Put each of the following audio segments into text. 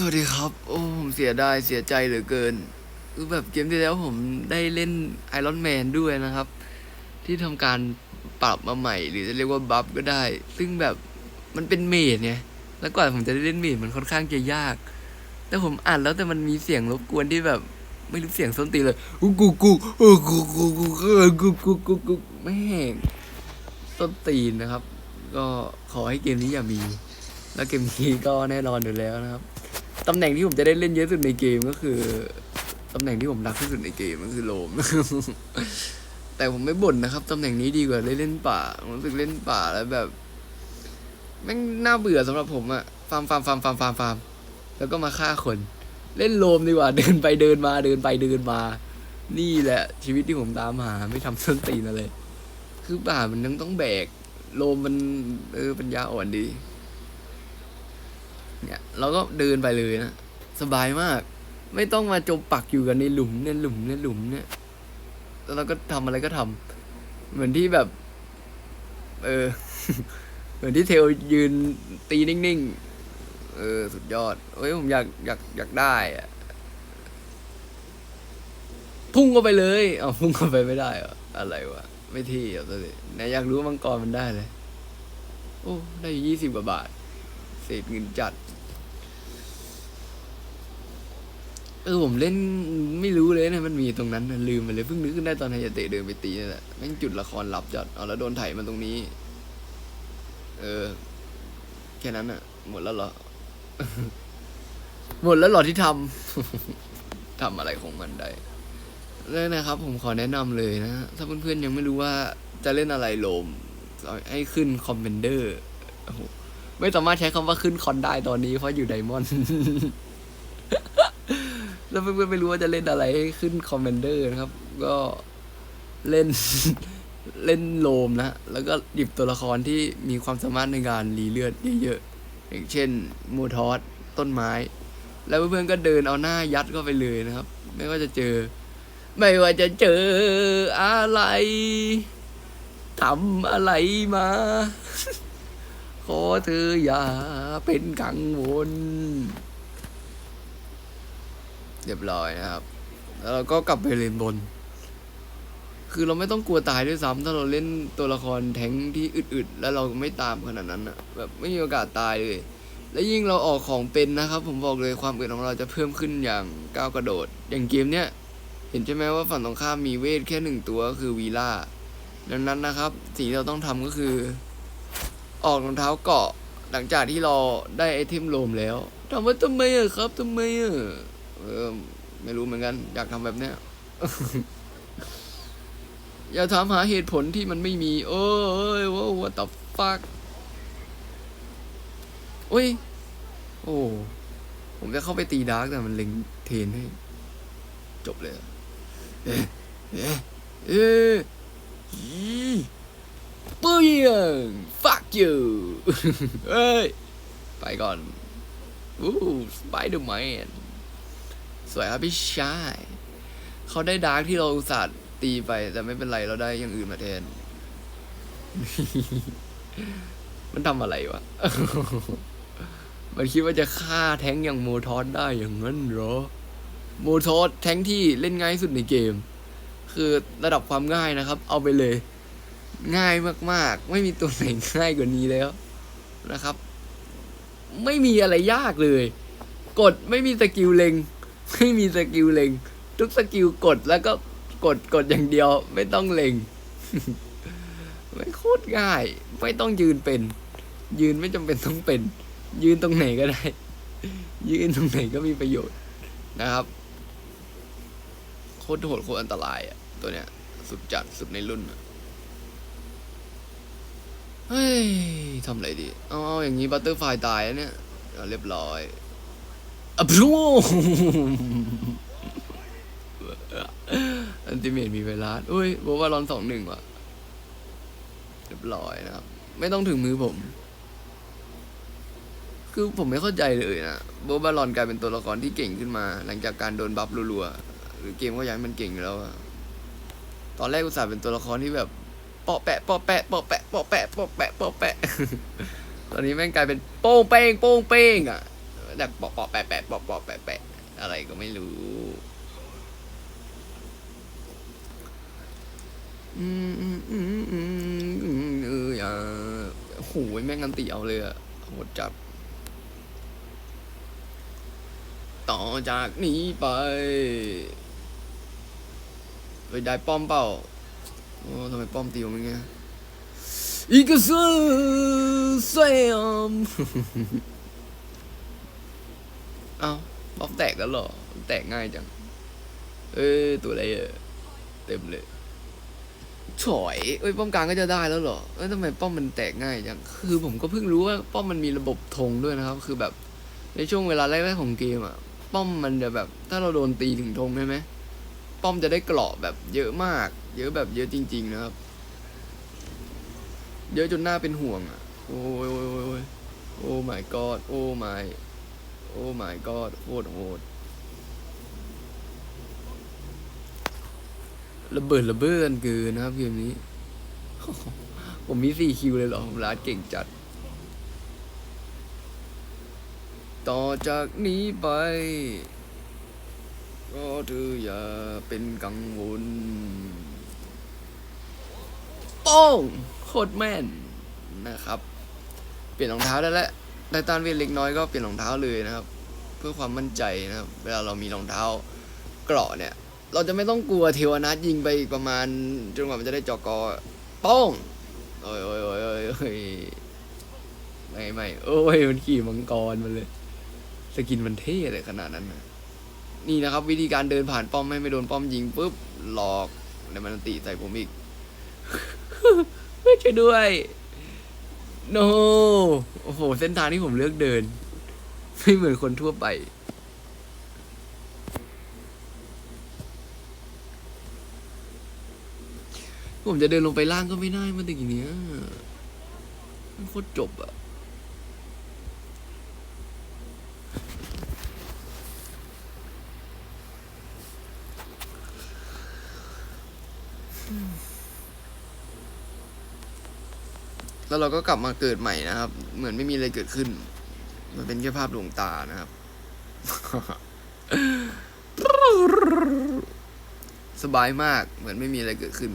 สวัสดีครับ โอ้ผมเสียดายเสียใจเหลือเกิน คือแบบเกมที่แล้วผมได้เล่นไอรอนแมนด้วยนะครับ ที่ทำการปรับมาใหม่ หรือจะเรียกว่าบัฟก็ได้ ซึ่งแบบมันเป็นเมดเนี่ยแล้วกว่าผมจะได้เล่นเมดมันค่อนข้างจะยาก แต่ผมอ่านแล้วแต่มันมีเสียงรบกวนที่แบบไม่รู้เสียงส้นตีเลยกูกูกูเออกูกูกูกูกูกูกูแม่งส้นตีนนะครับ ก็ขอให้เกมนี้อย่ามี แล้วเกมนี้ก็แน่นอนอยู่แล้วนะครับ ตำแหน่งที่ผมจะได้เล่นเยอะสุดในเกมก็คือตำแหน่งที่ผมรักที่สุดในเกมก็คือโลม แต่ผมไม่บ่นนะครับตำแหน่งนี้ดีกว่าได้เล่นป่าผมรู้สึกเล่นป่าแล้วแบบแม่งน่าเบื่อสำหรับผมอะฟาร์มฟาร์มฟาร์มฟาร์มฟาร์มฟาร์มแล้วก็มาฆ่าคน เล่นโลมดีกว่าเดินไปเดินมาเดินไปเดินมา นี่แหละ ชีวิตที่ผมตามหาไม่ทำส้นตีนอะไรคือป่ามันยังต้องแบก โลมมันเออปัญญาอ่อนดี เนี่ย เราก็เดินไปเลยนะ สบายมาก ไม่ต้องมาจมปักอยู่กันในหลุมเนี่ยหลุมเนี่ยหลุมเนี่ยแล้วเราก็ทำอะไรก็ทำเหมือนที่แบบ เออ เหมือนที่เทลยืนตีนิ่งๆ เออ สุดยอดเฮ้ยผมอยากอยากอยากได้อะพุ่งเข้าไปเลยเอาพุ่งเข้าไปไม่ได้เหรออะไรวะ ไม่ที่อะตัวนี้ไหนอยากรู้มังกรมันได้เลย โอ้ ได้ยี่สิบกว่าบาท เศษเงินจัด เออผมเล่นไม่รู้เลยนะมันมีตรงนั้นลืมไปเลยเพิ่งนึกขึ้นได้ตอนไฮยาเตะเดินไปตีนี่นแหละแม่งจุดละครหลับจัดเอาแล้วโดนไถมาตรงนี้ เออ แค่นั้นอะหมดแล้วเหรอ หมดแล้วเหรอที่ทำทำอะไรของมันได้เลยนะครับ ผมขอแนะนำเลยนะถ้าเพื่อนๆยังไม่รู้ว่าจะเล่นอะไรโลมให้ขึ้นคอมเมนเดอร์ไม่สามารถใช้คำว่าขึ้นคอนได้ตอนนี้เพราะอยู่ไดมอนด์ แล้วเพื่อนๆไม่รู้ว่าจะเล่นอะไรให้ขึ้นคอมเมนเดอร์นะครับ ก็เล่นเล่นโลมนะ แล้วก็หยิบตัวละครที่มีความสามารถในการรีเลือดเยอะๆอย่างเช่นมูทอสต้นไม้ แล้วเพื่อนๆก็เดินเอาหน้ายัดเข้าไปเลยนะครับ ไม่ว่าจะเจอ ไม่ว่าจะเจออะไรทำอะไรมา ขอเธออย่าเป็นกังวล เรียบร้อยนะครับ แล้วเราก็กลับไปเลนบน คือเราไม่ต้องกลัวตายด้วยซ้ำถ้าเราเล่นตัวละครแทงที่อึดๆ แล้วเราไม่ตามขนาดนั้นอะแบบไม่มีโอกาสตายเลย และยิ่งเราออกของเป็นนะครับ ผมบอกเลยความอึดของเราจะเพิ่มขึ้นอย่างก้าวกระโดด อย่างเกมเนี้ยเห็นใช่ไหมว่าฝั่งตรงข้ามมีเวทแค่หนึ่งตัวก็คือวีล่าดังนั้นนะครับ สิ่งที่เราต้องทำก็คือ ออกรองเท้าเกาะหลังจากที่เราได้ไอเทมโลมแล้วถามว่าทำไมอะครับทำไมอะ เออ ไม่รู้เหมือนกัน อยากทำแบบเนี้ยอย่าถามหาเหตุผลที่มันไม่มี โอ้ยว่า what the fuck โอ้ย โอ้ ผมจะเข้าไปตีดาร์กแต่มันเล็งเทนให้ จบเลยอะเอ๊ะ เอ๊ะ เอ๊ะอีเปื้ยง fuck you เฮ้ย ไปก่อน อู้สไปเดอร์แมน สวยครับพี่ชายเขาได้ดาร์กที่เราอุตส่าห์ตีไป แต่ไม่เป็นไรเราได้อย่างอื่นมาแทน มันทำอะไรวะ มันคิดว่าจะฆ่าแท้งอย่างโมทอสได้อย่างนั้นเหรอ โมทอสแท้งที่เล่นง่ายสุดในเกม คือระดับความง่ายนะครับ เอาไปเลย ง่ายมากๆ ไม่มีตัวไหนง่ายกว่านี้แล้วนะครับ ไม่มีอะไรยากเลย กดไม่มีสกิลเล็ง ไม่มีสกิลเล็ง ทุกสกิลกดแล้วก็กดกดอย่างเดียว ไม่ต้องเล็งไม่โคตรง่าย ไม่ต้องยืนเป็น ยืนไม่จำเป็นต้องเป็น ยืนตรงไหนก็ได้ ยืนตรงไหนก็มีประโยชน์นะครับโคตรโหดโคตรอันตรายอะ ตัวเนี้ย สุดจัดสุดในรุ่นเฮ้ยทำอะไรดีเอาเอาอย่างนี้บัตเตอร์ไฟตายแล้วเนี่ยเรียบร้อย อะพรูอันติเมตมีเวลาอุ้ยบอกว่าร้อนสองหนึ่งว่ะเรียบร้อยนะครับ ไม่ต้องถึงมือผม คือผมไม่เข้าใจเลยนะโบบาลอนกลายเป็นตัวละครที่เก่งขึ้นมา หลังจากการโดนบัฟรัวๆหรือเกมก็ย้ายมันเก่งอยู่แล้วอะตอนแรกอุตส่าห์เป็นตัวละครที่แบบเปาะแปะเปาะแปะเปาะแปะเปาะแปะเปาะแปะเปาะแปะ ตอนนี้แม่งกลายเป็นโป้งเป้งโป้งเป้งอะ แต่ปอกปอกแปะแปะปอกปอกแปะแปะอะไรก็ไม่รู้อืมอืมอืมอืมอืมเอออย่าโอ้โหแม่งกันตีเอาเลยอะโหดจัดต่อจากนี้ไปไปได้ป้อมเปล่าโอ้ทำไมป้อมตีผมอย่างเงี้ยอีกสือเซม เอ้าป้อมแตกแล้วหรอ แตกง่ายจัง เอ้ยตัวอะไรอะเต็มเลยฉอยเอ้ยป้อมกลางก็จะได้แล้วหรอเอ้ยทำไมป้อมมันแตกง่ายจัง คือผมก็เพิ่งรู้ว่าป้อมมันมีระบบธงด้วยนะครับ คือแบบในช่วงเวลาแรกๆของเกมอะป้อมมันจะแบบ ถ้าเราโดนตีถึงธงใช่ไหมป้อมจะได้เกราะแบบเยอะมาก เยอะแบบเยอะจริง ๆ นะครับ เยอะจนหน่าเป็นห่วงอะโอ้ยโอ้ยโอ้ยโอ้ยโอ้ my god โอ้ my โอ้ my god โคตรโหดระเบิดระเบ้อกันเกินนะครับเกมนี้ ผมมีสี่คิวเลยเหรอผมลาดเก่งจัด ต่อจากนี้ไป ก็เธออย่าเป็นกังวลโป้งโคตรแม่นนะครับ เปลี่ยนรองเท้าได้แล้ว ได้ต้านเวทเล็กน้อยก็เปลี่ยนรองเท้าเลยนะครับ เพื่อความมั่นใจนะครับ เวลาเรามีรองเท้าเกราะเนี่ย เราจะไม่ต้องกลัวเทวนัทยิงไปอีกประมาณจนกว่ามันจะได้จอกอป้อ้ยโอ้ยโอ้ยโอ้ยโอ้ยไม่ไม่โอ้ยมันขี่มังกรมาเลย สกินมันเท่เลยขนาดนั้นนะนี่นะครับ วิธีการเดินผ่านป้อมให้ไม่โดนป้อมยิงปุ๊บหลอกในมันตีใส่ผมอีกไม่ช่วยด้วย โน โอ้โห เส้นทางที่ผมเลือกเดิน ไม่เหมือนคนทั่วไป ผมจะเดินลงไปล่างก็ไม่ได้ มันติดอย่างเนี้ยมันโคตรจบอะ แล้วเราก็กลับมาเกิดใหม่นะครับ เหมือนไม่มีอะไรเกิดขึ้น มันเป็นแค่ภาพลวงตานะครับสบายมากเหมือนไม่มีอะไรเกิดขึ้น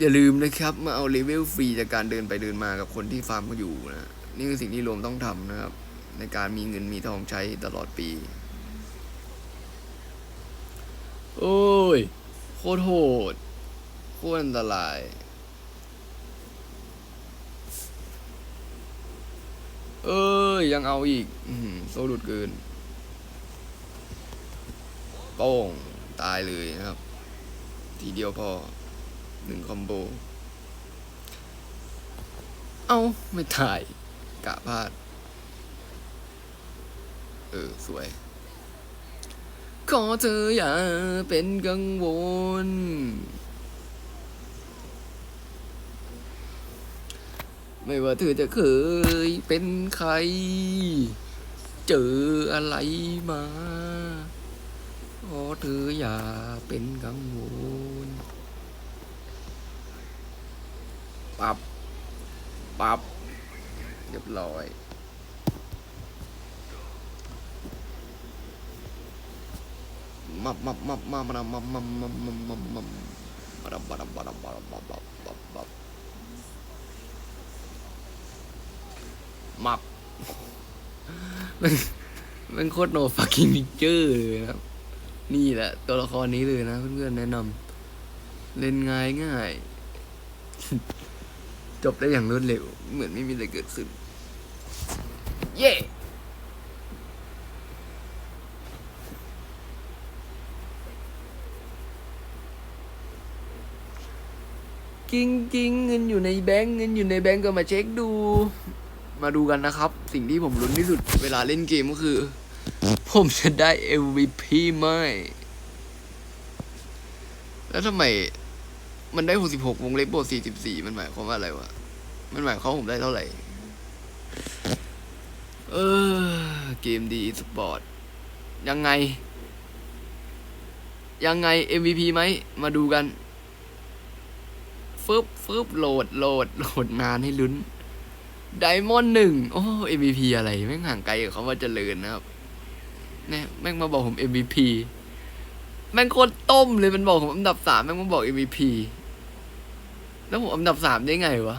อย่าลืมนะครับ มาเอาเลเวลฟรีจากการเดินไปเดินมากับคนที่ฟาร์มเขาอยู่นะนี่คือสิ่งที่โรวมต้องทำนะครับ ในการมีเงินมีทองใช้ตลอดปี โอ้ย โคตรโหดโคตรอันตราย เอ้ย ยังเอาอีกอโซหลุดเกินโป้งตายเลยนะครับ ทีเดียวพอหนึ่งคอมโบ เอาไม่ถ่าย กะพลาด เออ สวย ขอเธออย่าเป็นกังวล ไม่ว่าเธอจะเคยเป็นใคร เจออะไรมาขอเธออย่าเป็นกังวลปับปับเรียบร้อยมับมับมับมับมับมับมับมับมับมับมับบับบับบับบับบับบับบับบับ มับมันมันโคตรโนฟักกิ้งมิเจอร์เลยนะครับ นี่แหละ ตัวละครนี้เลยนะ เพื่อนๆแนะนำเล่นง่ายง่าย จบได้อย่างรวดเร็ว เหมือนไม่มีอะไรเกิดขึ้น เย่กิ้งกิ้งเงินอยู่ในแบงก์เงินอยู่ในแบงก์ก็มาเช็คดู มาดูกันนะครับ สิ่งที่ผมลุ้นที่สุดเวลาเล่นเกมก็คือ ผมจะได้ MVP ไหม แล้วทำไม มันได้66วงเล็บบวก44มันหมายความว่าอะไรวะ มันหมายความผมได้เท่าไหร่ เออ เกมดีสปอร์ต ยังไง ยังไง MVP ไหม มาดูกันฟึบฟึบโหลดโหลดโหลดนานให้ลุ้น ไดมอนด์หนึ่งโอ้ MVP อะไร แม่งห่างไกลกับเขาว่าเจริญนะครับเนี่ยแม่งมาบอกผม MVP แม่งโคตรต้มเลยมันบอกผมอันดับสามแม่งมาบอก MVP แล้วผมอันดับสามได้ไงวะ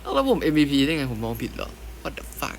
เอ้าแล้วผม MVP ได้ไงผมมองผิดเหรอ What the fuck